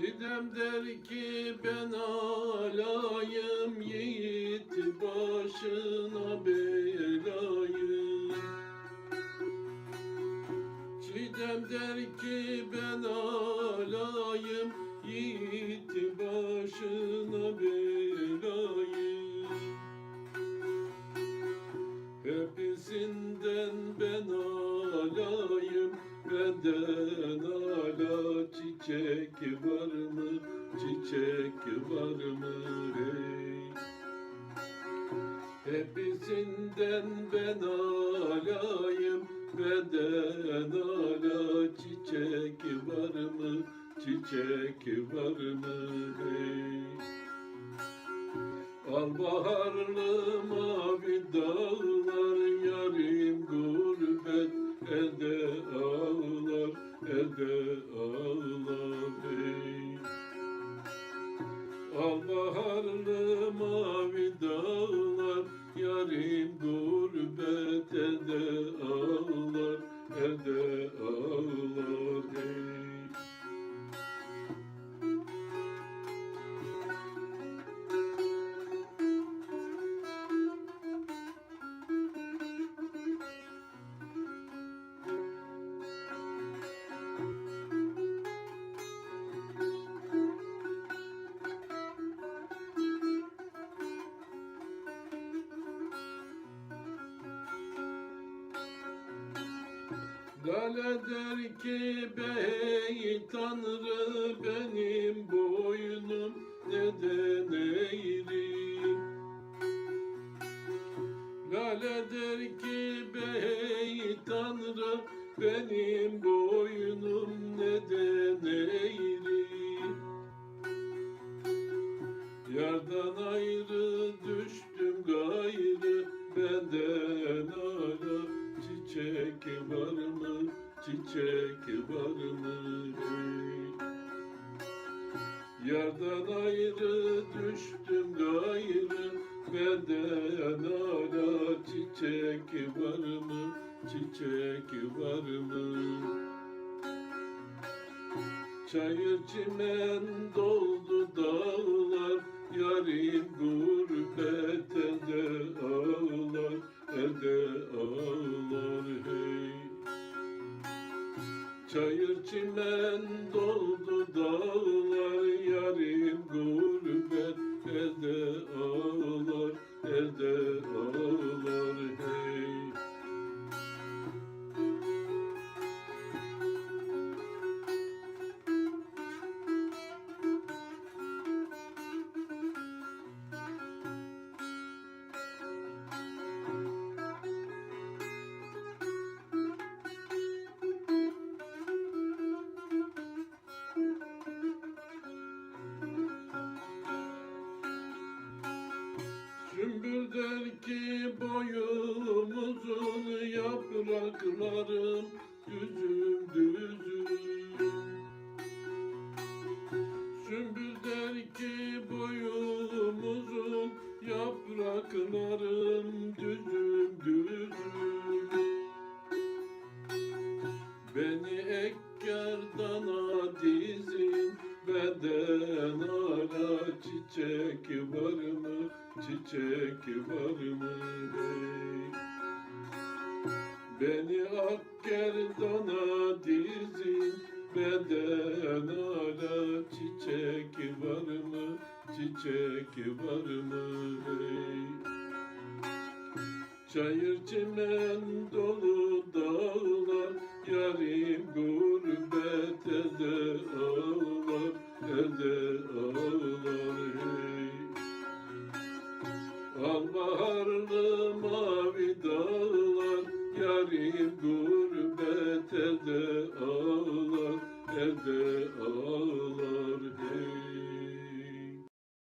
Sidem der ki ben alayım yiğit başına belayım Çiğdem der ki ben alayım yiğit başına belayım çiçek var mı Çiçek var mı hey. Hepsinden ben alayım Benden ala. Çiçek var mı Çiçek var mı hey. Al baharlı mavi dağlar Yarim gurbet elde ağlar Lale der ki bey tanrı benim boynum neden eğri? Lale der ki bey tanrı benim boynum neden eğri? Yardan ayrı düştüm gayrı benden ala Çiçek var çiçek hey? Yardan ayrı düştüm gayrı benden ala Çiçek var mı, çiçek var mı Çayır çimen Çayır çimen doldu dağlar Yarim gurbet elde ağlar Der ki boyum uzun yapraklarım ala çiçek var mı? Çiçek var mı? Hey Beni ak gerdana dizin beden ala çiçek var mı? Çiçek var mı? Hey Çayır çimen dolu dağlar Yarim gurbet Rodrigo.